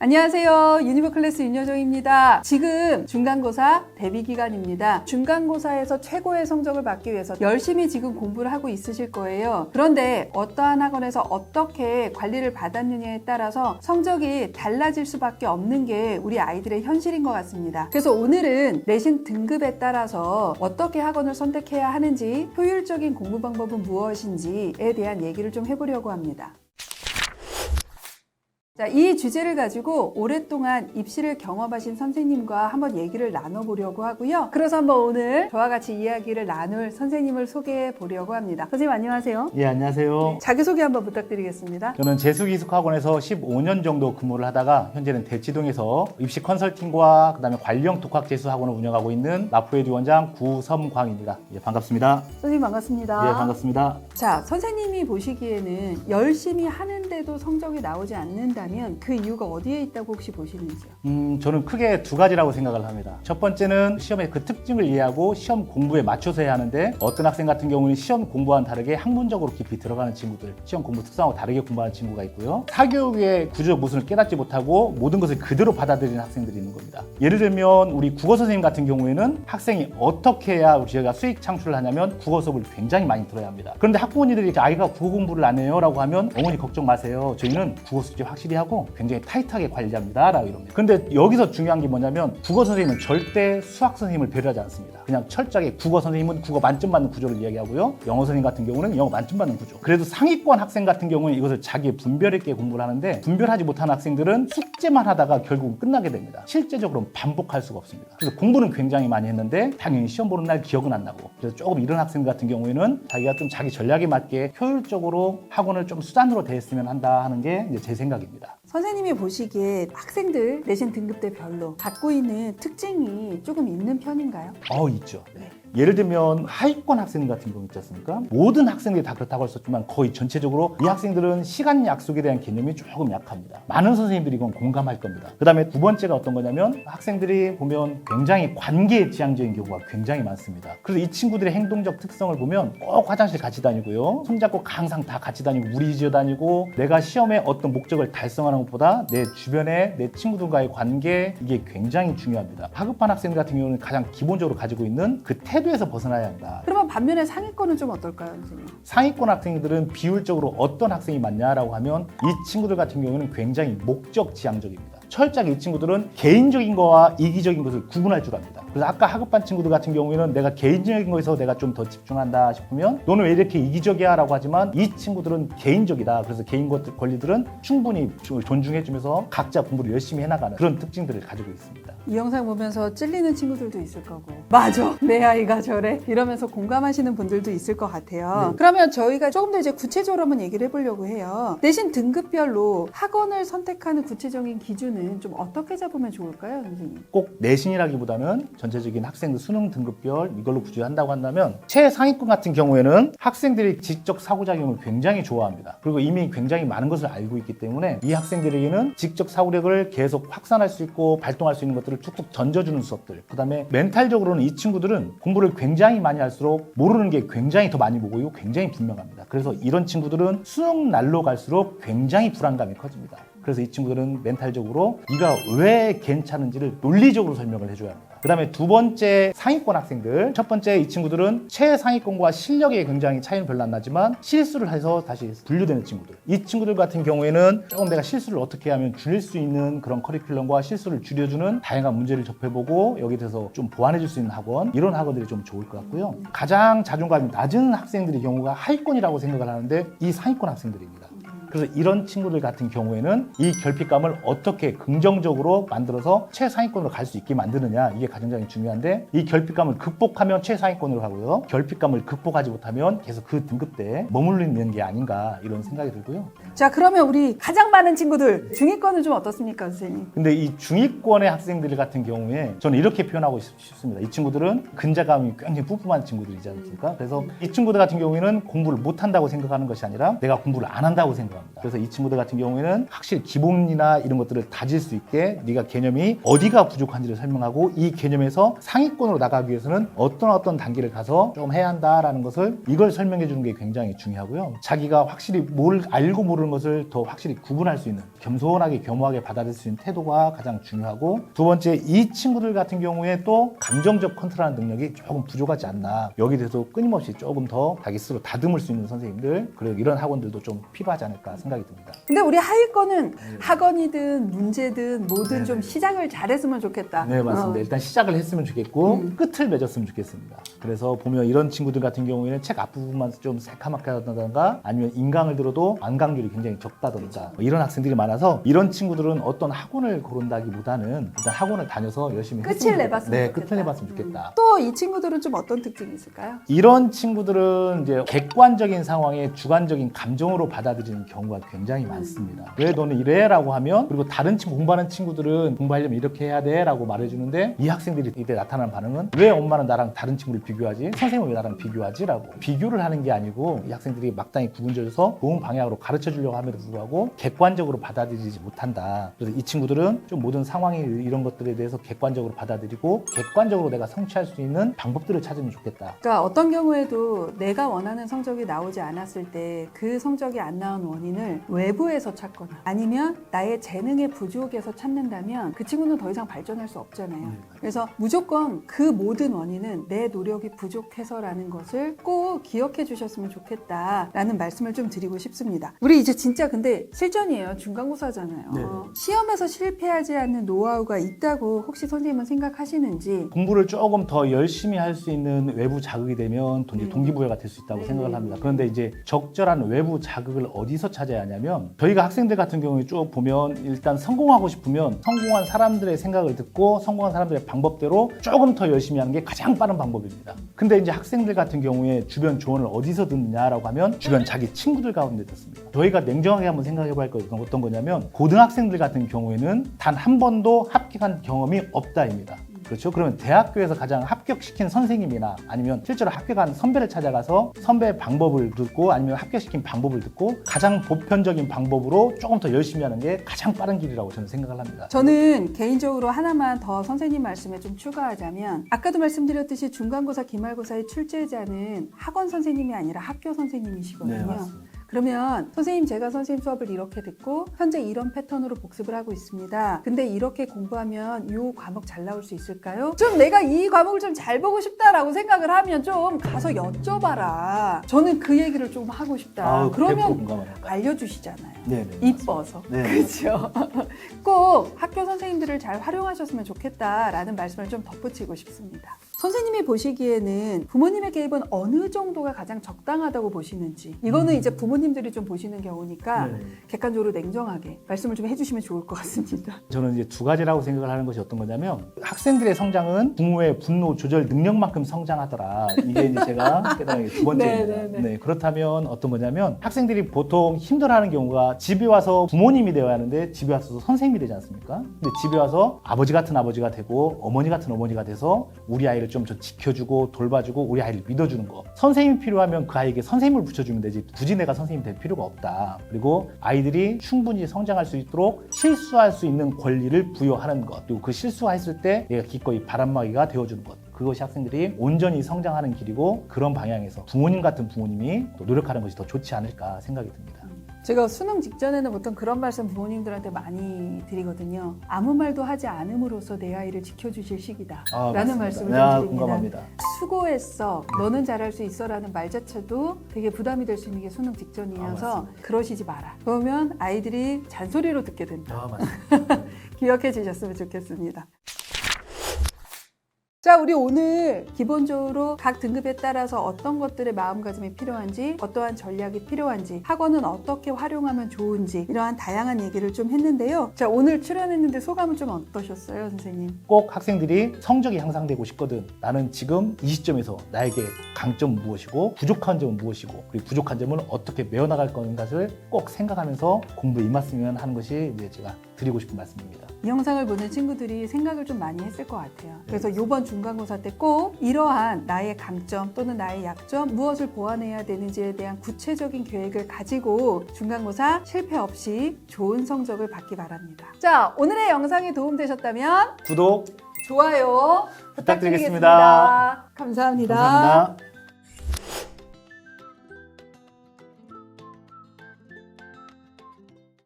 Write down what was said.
안녕하세요. 유니버 클래스 윤여정입니다. 지금 중간고사 대비 기간입니다. 중간고사에서 최고의 성적을 받기 위해서 열심히 지금 공부를 하고 있으실 거예요. 그런데 어떠한 학원에서 어떻게 관리를 받았느냐에 따라서 성적이 달라질 수밖에 없는 게 우리 아이들의 현실인 것 같습니다. 그래서 오늘은 내신 등급에 따라서 어떻게 학원을 선택해야 하는지 효율적인 공부 방법은 무엇인지에 대한 얘기를 좀 해보려고 합니다. 자, 이 주제를 가지고 오랫동안 입시를 경험하신 선생님과 한번 얘기를 나눠보려고 하고요. 그래서 한번 오늘 저와 같이 이야기를 나눌 선생님을 소개해 보려고 합니다. 선생님 안녕하세요. 예, 안녕하세요. 자기소개 한번 부탁드리겠습니다. 저는 재수기숙학원에서 15년 정도 근무를 하다가 현재는 대치동에서 입시 컨설팅과 그다음에 관리형 독학재수학원을 운영하고 있는 라프에듀 원장 구섬광입니다. 예, 반갑습니다. 선생님 반갑습니다. 예, 반갑습니다. 자, 선생님이 보시기에는 열심히 하는데도 성적이 나오지 않는다 면 그 이유가 어디에 있다고 혹시 보시는지요? 음, 저는 크게 두 가지라고 생각을 합니다. 첫 번째는 시험의 그 특징을 이해하고 시험 공부에 맞춰서 해야 하는데 어떤 학생 같은 경우는 시험 공부와는 다르게 학문적으로 깊이 들어가는 친구들, 시험 공부 특성하고 다르게 공부하는 친구가 있고요. 사교육의 구조 모순을 깨닫지 못하고 모든 것을 그대로 받아들이는 학생들이 있는 겁니다. 예를 들면 우리 국어 선생님 같은 경우에는 학생이 어떻게 해야 저희가 수익 창출을 하냐면 국어 수업을 굉장히 많이 들어야 합니다. 그런데 학부모님들이 아이가 국어 공부를 안 해요라고 하면 어머니 걱정 마세요. 저희는 국어 숙제 확실히 하고 굉장히 타이트하게 관리합니다 라고 이럽니다. 근데 여기서 중요한 게 뭐냐면 국어 선생님은 절대 수학 선생님을 배려하지 않습니다. 그냥 철저하게 국어 선생님은 국어 만점 받는 구조를 이야기하고요. 영어 선생님 같은 경우는 영어 만점 받는 구조. 그래도 상위권 학생 같은 경우는 이것을 자기의 분별 있게 공부를 하는데 분별하지 못한 학생들은 숙제만 하다가 결국은 끝나게 됩니다. 실제적으로는 반복할 수가 없습니다. 그래서 공부는 굉장히 많이 했는데 당연히 시험 보는 날 기억은 안 나고 그래서 조금 이런 학생 같은 경우에는 자기가 좀 자기 전략에 맞게 효율적으로 학원을 좀 수단으로 대했으면 한다 하는 게 제 생각입니다. 선생님이 보시기에 학생들 내신 등급 대별로 갖고 있는 특징이 조금 있는 편인가요? 어 있죠. 예를 들면 하위권 학생 같은 경우 있지 않습니까? 모든 학생들이 다 그렇다고 없지만 거의 전체적으로 이 학생들은 시간 약속에 대한 개념이 조금 약합니다. 많은 선생님들이 이건 공감할 겁니다. 그 다음에 두 번째가 어떤 거냐면 학생들이 보면 굉장히 관계 지향적인 경우가 굉장히 많습니다. 그래서 이 친구들의 행동적 특성을 보면 꼭 화장실 같이 다니고요. 손잡고 항상 다 같이 다니고 무리지어 다니고 내가 시험에 어떤 목적을 달성하는 것보다 내 주변에 내 친구들과의 관계 이게 굉장히 중요합니다. 하급반 학생들 같은 경우는 가장 기본적으로 가지고 있는 그 태 도에서 벗어나야 한다. 그러면 반면에 상위권은 좀 어떨까요, 선생님? 상위권 학생들은 비율적으로 어떤 학생이 많냐라고 하면 이 친구들 같은 경우는 굉장히 목적 지향적입니다. 철저하게 이 친구들은 개인적인 거와 이기적인 것을 구분할 줄 압니다. 그래서 아까 하급반 친구들 같은 경우에는 내가 개인적인 거에서 내가 좀 더 집중한다 싶으면 너는 왜 이렇게 이기적이야? 라고 하지만 이 친구들은 개인적이다. 그래서 개인 것 권리들은 충분히 존중해주면서 각자 공부를 열심히 해나가는 그런 특징들을 가지고 있습니다. 이 영상 보면서 찔리는 친구들도 있을 거고 맞아 내 아이가 저래 이러면서 공감하시는 분들도 있을 것 같아요 네. 그러면 저희가 조금 더 이제 구체적으로 한번 얘기를 해보려고 해요 내신 등급별로 학원을 선택하는 구체적인 기준은 좀 어떻게 잡으면 좋을까요 선생님? 꼭 내신이라기보다는 전체적인 학생들 수능 등급별 이걸로 구조한다고 한다면 최상위권 같은 경우에는 학생들이 지적 사고작용을 굉장히 좋아합니다. 그리고 이미 굉장히 많은 것을 알고 있기 때문에 이 학생들에게는 지적 사고력을 계속 확산할 수 있고 발동할 수 있는 것들을 쭉쭉 던져주는 수업들. 그 다음에 멘탈적으로는 이 친구들은 공부를 굉장히 많이 할수록 모르는 게 굉장히 더 많이 보고요. 굉장히 분명합니다. 그래서 이런 친구들은 수능 날로 갈수록 굉장히 불안감이 커집니다. 그래서 이 친구들은 멘탈적으로 네가 왜 괜찮은지를 논리적으로 설명을 해줘야 합니다. 그 다음에 두 번째 상위권 학생들. 첫 번째 이 친구들은 최상위권과 실력에 굉장히 차이는 별로 안 나지만 실수를 해서 다시 분류되는 친구들. 이 친구들 같은 경우에는 조금 내가 실수를 어떻게 하면 줄일 수 있는 그런 커리큘럼과 실수를 줄여주는 다양한 문제를 접해보고 여기에 대해서 좀 보완해줄 수 있는 학원. 이런 학원들이 좀 좋을 것 같고요. 가장 자존감이 낮은 학생들의 경우가 하위권이라고 생각을 하는데 이 상위권 학생들입니다. 그래서 이런 친구들 같은 경우에는 이 결핍감을 어떻게 긍정적으로 만들어서 최상위권으로 갈 수 있게 만드느냐 이게 가장 중요한데 이 결핍감을 극복하면 최상위권으로 가고요. 결핍감을 극복하지 못하면 계속 그 등급대에 머물르는 게 아닌가 이런 생각이 들고요. 자 그러면 우리 가장 많은 친구들 중위권은 좀 어떻습니까 선생님? 근데 이 중위권의 학생들 같은 경우에 저는 이렇게 표현하고 싶- 싶습니다. 이 친구들은 근자감이 굉장히 뿜뿜한 친구들이지 않습니까? 그래서 이 친구들 같은 경우에는 공부를 못한다고 생각하는 것이 아니라 내가 공부를 안 한다고 생각 합니다. 그래서 이 친구들 같은 경우에는 확실히 기본이나 이런 것들을 다질 수 있게 네가 개념이 어디가 부족한지를 설명하고 이 개념에서 상위권으로 나가기 위해서는 어떤 어떤 단계를 가서 좀 해야 한다라는 것을 이걸 설명해 주는 게 굉장히 중요하고요. 자기가 확실히 뭘 알고 모르는 것을 더 확실히 구분할 수 있는 겸손하게 겸허하게 받아들일 수 있는 태도가 가장 중요하고 두 번째 이 친구들 같은 경우에 또 감정적 컨트롤하는 능력이 조금 부족하지 않나 여기 대해서 끊임없이 조금 더 자기 스스로 다듬을 수 있는 선생님들 그리고 이런 학원들도 좀 필요하지 않을까 생각이 듭니다. 근데 우리 하위권은 학원이든 문제든 뭐든 좀 시작을 잘했으면 좋겠다. 네 맞습니다. 어. 일단 시작을 했으면 좋겠고 음. 끝을 맺었으면 좋겠습니다. 그래서 보면 이런 친구들 같은 경우에는 책 앞부분만 좀 새카맣게 하다던가 아니면 인강을 들어도 안강률이 굉장히 적다던가 뭐 이런 학생들이 많아서 이런 친구들은 어떤 학원을 고른다기보다는 일단 학원을 다녀서 열심히 끝을 했으면 내봤으면 네, 좋겠다. 끝을 내봤으면 좋겠다. 또 이 친구들은 좀 어떤 특징이 있을까요? 이런 친구들은 이제 객관적인 상황에 주관적인 감정으로 받아들이는 경우 가 굉장히 많습니다. 왜 너는 이래 라고 하면 그리고 다른 친구 공부하는 친구들은 공부하려면 이렇게 해야 돼 라고 말해주는데 이 학생들이 이때 나타나는 반응은 왜 엄마는 나랑 다른 친구를 비교하지? 선생님은 왜 나랑 비교하지?라고 비교를 하는 게 아니고 이 학생들이 막당히 구분져서 좋은 방향으로 가르쳐 주려고 함에도 불구하고 객관적으로 받아들이지 못한다. 그래서 이 친구들은 좀 모든 상황이 이런 것들에 대해서 객관적으로 받아들이고 객관적으로 내가 성취할 수 있는 방법들을 찾으면 좋겠다. 그러니까 어떤 경우에도 내가 원하는 성적이 나오지 않았을 때 그 성적이 안 나온 원인 을 외부에서 찾거나 아니면 나의 재능의 부족에서 찾는다면 그 친구는 더 이상 발전할 수 없잖아요. 그래서 무조건 그 모든 원인은 내 노력이 부족해서라는 것을 꼭 기억해 주셨으면 좋겠다라는 말씀을 좀 드리고 싶습니다. 우리 이제 진짜 근데 실전이에요. 중간고사잖아요. 네네. 시험에서 실패하지 않는 노하우가 있다고 혹시 선생님은 생각하시는지 공부를 조금 더 열심히 할 수 있는 외부 자극이 되면 동- 음. 동기부여가 될 수 있다고 네. 생각을 합니다. 그런데 이제 적절한 외부 자극을 어디서 찾아야 하냐면 저희가 학생들 같은 경우에 쭉 보면 일단 성공하고 싶으면 성공한 사람들의 생각을 듣고 성공한 사람들의 방법대로 조금 더 열심히 하는 게 가장 빠른 방법입니다. 근데 이제 학생들 같은 경우에 주변 조언을 어디서 듣느냐라고 하면 주변 자기 친구들 가운데 듣습니다. 저희가 냉정하게 한번 생각해 볼 거예요. 어떤 거냐면 고등학생들 같은 경우에는 단 한 번도 합격한 경험이 없다입니다. 그렇죠? 그러면 대학교에서 가장 합격시킨 선생님이나 아니면 실제로 합격한 선배를 찾아가서 선배의 방법을 듣고 아니면 합격시킨 방법을 듣고 가장 보편적인 방법으로 조금 더 열심히 하는 게 가장 빠른 길이라고 저는 생각을 합니다. 저는 개인적으로 하나만 더 선생님 말씀에 좀 추가하자면 아까도 말씀드렸듯이 중간고사, 기말고사의 출제자는 학원 선생님이 아니라 학교 선생님이시거든요. 네. 그러면 선생님 제가 선생님 수업을 이렇게 듣고 현재 이런 패턴으로 복습을 하고 있습니다. 근데 이렇게 공부하면 이 과목 잘 나올 수 있을까요? 좀 내가 이 과목을 좀 잘 보고 싶다라고 생각을 하면 좀 가서 여쭤봐라. 저는 그 얘기를 좀 하고 싶다. 아우, 그러면 100% 공감합니다. 알려주시잖아요. 네네. 이뻐서. 네. 그렇죠. 꼭 학교 선생님들을 잘 활용하셨으면 좋겠다라는 말씀을 좀 덧붙이고 싶습니다. 선생님이 보시기에는 부모님의 개입은 어느 정도가 가장 적당하다고 보시는지 이거는 이제 부모님들이 좀 보시는 경우니까 네. 객관적으로 냉정하게 말씀을 좀 해주시면 좋을 것 같습니다. 저는 이제 두 가지라고 생각을 하는 것이 어떤 거냐면 학생들의 성장은 부모의 분노 조절 능력만큼 성장하더라. 이게 이제 제가 깨달은 게 두 번째입니다. 네, 네, 네, 그렇다면 어떤 거냐면 학생들이 보통 힘들어하는 경우가 집에 와서 부모님이 되어야 하는데 집에 와서 선생님이 되지 않습니까? 근데 집에 와서 아버지 같은 아버지가 되고 어머니 같은 어머니가 돼서 우리 아이를 좀더 지켜주고 돌봐주고 우리 아이를 믿어주는 거. 선생님이 필요하면 그 아이에게 선생님을 붙여주면 되지 굳이 내가 선생님이 될 필요가 없다. 그리고 아이들이 충분히 성장할 수 있도록 실수할 수 있는 권리를 부여하는 것. 그리고 그 실수했을 때 얘가 기꺼이 바람막이가 되어주는 것. 그것이 학생들이 온전히 성장하는 길이고 그런 방향에서 부모님 같은 부모님이 또 노력하는 것이 더 좋지 않을까 생각이 듭니다. 제가 수능 직전에는 보통 그런 말씀 부모님들한테 많이 드리거든요. 아무 말도 하지 않음으로써 내 아이를 지켜주실 시기다. 아, 라는 맞습니다. 말씀을 네, 좀 아, 드립니다. 공감합니다. 수고했어. 너는 잘할 수 있어라는 말 자체도 되게 부담이 될 수 있는 게 수능 아, 직전이어서 맞습니다. 그러시지 마라. 그러면 아이들이 잔소리로 듣게 된다. 아. 기억해 주셨으면 좋겠습니다. 자, 우리 오늘 기본적으로 각 등급에 따라서 어떤 것들의 마음가짐이 필요한지, 어떠한 전략이 필요한지, 학원은 어떻게 활용하면 좋은지, 이러한 다양한 얘기를 좀 했는데요. 자, 오늘 출연했는데 소감은 좀 어떠셨어요, 선생님? 꼭 학생들이 성적이 향상되고 싶거든. 나는 지금 이 시점에서 나에게 강점 은 무엇이고 부족한 점은 무엇이고 그리고 부족한 점을 어떻게 메워나갈 건가를 꼭 생각하면서 공부에 임했으면 하는 것이 이제 제가 드리고 싶은 말씀입니다. 이 영상을 보는 친구들이 생각을 좀 많이 했을 것 같아요. 그래서 이번 중간고사 때 꼭 이러한 나의 강점 또는 나의 약점 무엇을 보완해야 되는지에 대한 구체적인 계획을 가지고 중간고사 실패 없이 좋은 성적을 받기 바랍니다. 자, 오늘의 영상이 도움되셨다면 구독 좋아요 부탁드리겠습니다. 부탁드리겠습니다. 감사합니다. 감사합니다.